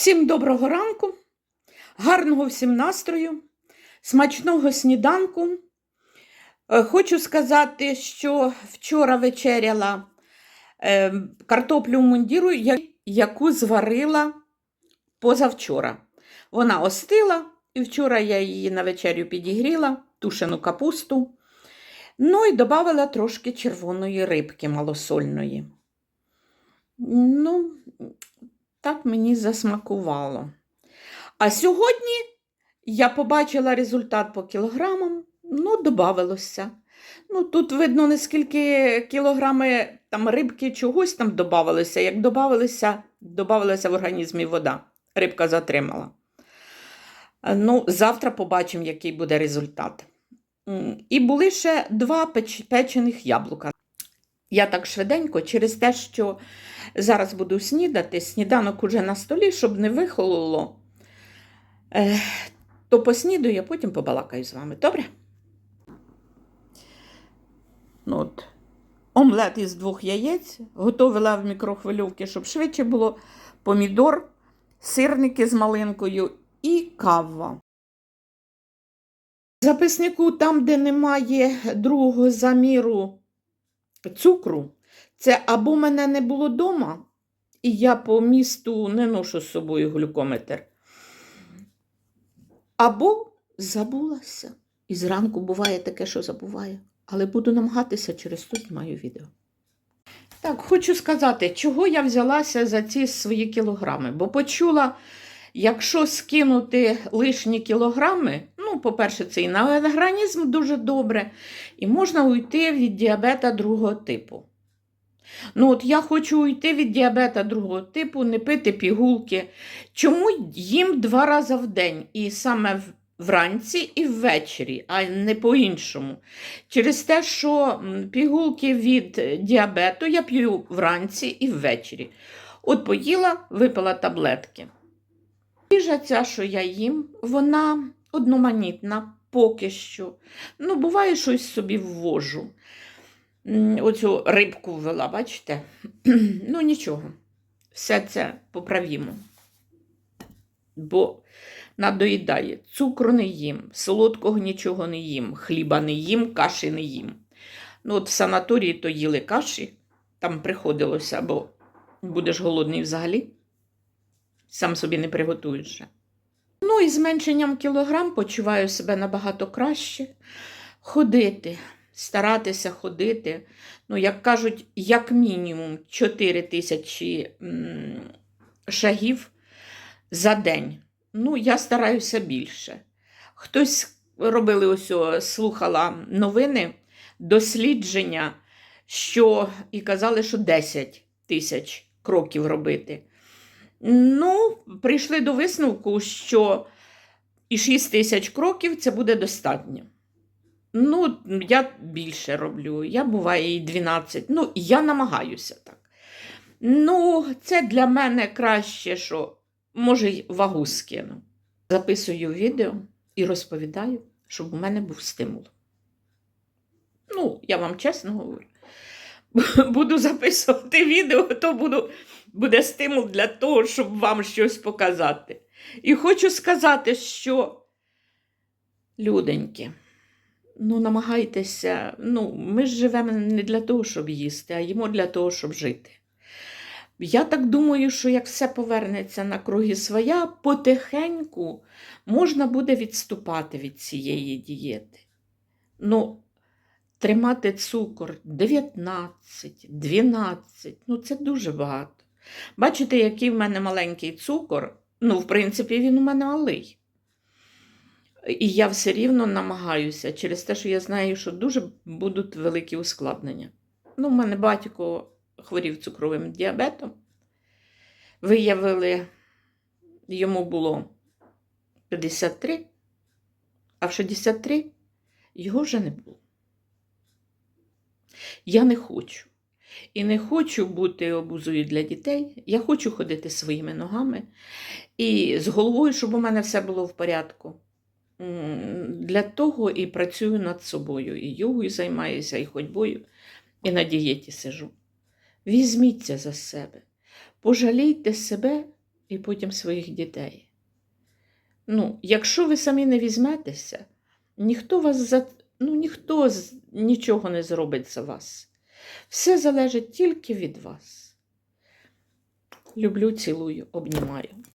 Всім доброго ранку, гарного всім настрою, смачного сніданку. Е, Хочу сказати, що вчора вечеряла е, картоплю мундіру, яку зварила позавчора. Вона остила, і вчора я її на вечерю підігріла, тушену капусту. Ну і додала трошки червоної рибки малосольної. Ну, так мені засмакувало. А сьогодні я побачила результат по кілограмам, ну, додавалося. Ну, тут видно, наскільки кілограми там рибки чогось там додавалося. Як додавалося, додавалася в організмі вода. Рибка затримала. Ну, завтра побачимо, який буде результат. І були ще два печ- печених яблука. Я так швиденько, через те, що зараз буду снідати, сніданок уже на столі, щоб не вихололо, е, то поснідаю, а потім побалакаю з вами. Добре? Ну, от. Омлет із двох яєць, готовила в мікрохвильовці, щоб швидше було, помідор, сирники з малинкою і кава. В записнику, там, де немає другого заміру цукру, це або мене не було вдома, і я по місту не ношу з собою глюкометр, або забулася. І зранку буває таке, що забуває. Але буду намагатися, через то знімаю відео. Так, хочу сказати, чого я взялася за ці свої кілограми. Бо почула, якщо скинути лишні кілограми, ну, по-перше, це і організм дуже добре, і можна уйти від діабета другого типу. Ну, от я хочу уйти від діабета другого типу, не пити пігулки. Чому їм два рази в день? І саме вранці і ввечері, а не по-іншому. Через те, що пігулки від діабету я п'ю вранці і ввечері. От поїла, випила таблетки. Їжа ця, що я їм, вона одноманітна поки що. Ну, буває, щось собі ввожу. Оцю рибку ввела, бачите? ну, нічого. Все це поправімо. Бо надоїдає. Цукру не їм, солодкого нічого не їм, хліба не їм, каші не їм. Ну, от в санаторії то їли каші, там приходилося, бо будеш голодний взагалі. Сам собі не приготуєш. Ну і зменшенням кілограм почуваю себе набагато краще. Ходити, старатися ходити. Ну, як кажуть, як мінімум 4 тисячі шагів за день. Ну, я стараюся більше. Хтось робили ось, слухала новини, дослідження, що і казали, що 10 тисяч кроків робити. Ну, прийшли до висновку, що і 6 тисяч кроків це буде достатньо. Ну, я більше роблю, я буває і 12. Ну, я намагаюся так. Ну, це для мене краще, що може вагу скину. Записую відео і розповідаю, щоб у мене був стимул. Ну, я вам чесно говорю. Буду записувати відео, то буду, буде стимул для того, щоб вам щось показати. І хочу сказати, що, люденьки, ну, намагайтеся, ну, ми ж живемо не для того, щоб їсти, а їмо для того, щоб жити. Я так думаю, що як все повернеться на круги своя, потихеньку можна буде відступати від цієї дієти. Ну, тримати цукор 19, 12, ну це дуже багато. Бачите, який в мене маленький цукор, ну, в принципі, він у мене малий. І я все рівно намагаюся через те, що я знаю, що дуже будуть великі ускладнення. Ну, в мене батько хворів цукровим діабетом. Виявили, йому було 53, а в 63 його вже не було. Я не хочу. І не хочу бути обузою для дітей. Я хочу ходити своїми ногами і з головою, щоб у мене все було в порядку. Для того і працюю над собою, і йогою займаюся, і ходьбою, і на дієті сижу. Візьміться за себе, пожалійте себе і потім своїх дітей. Ну, якщо ви самі не візьметеся, ніхто вас за ну, ніхто нічого не зробить за вас. Все залежить тільки від вас. Люблю, цілую, обнімаю.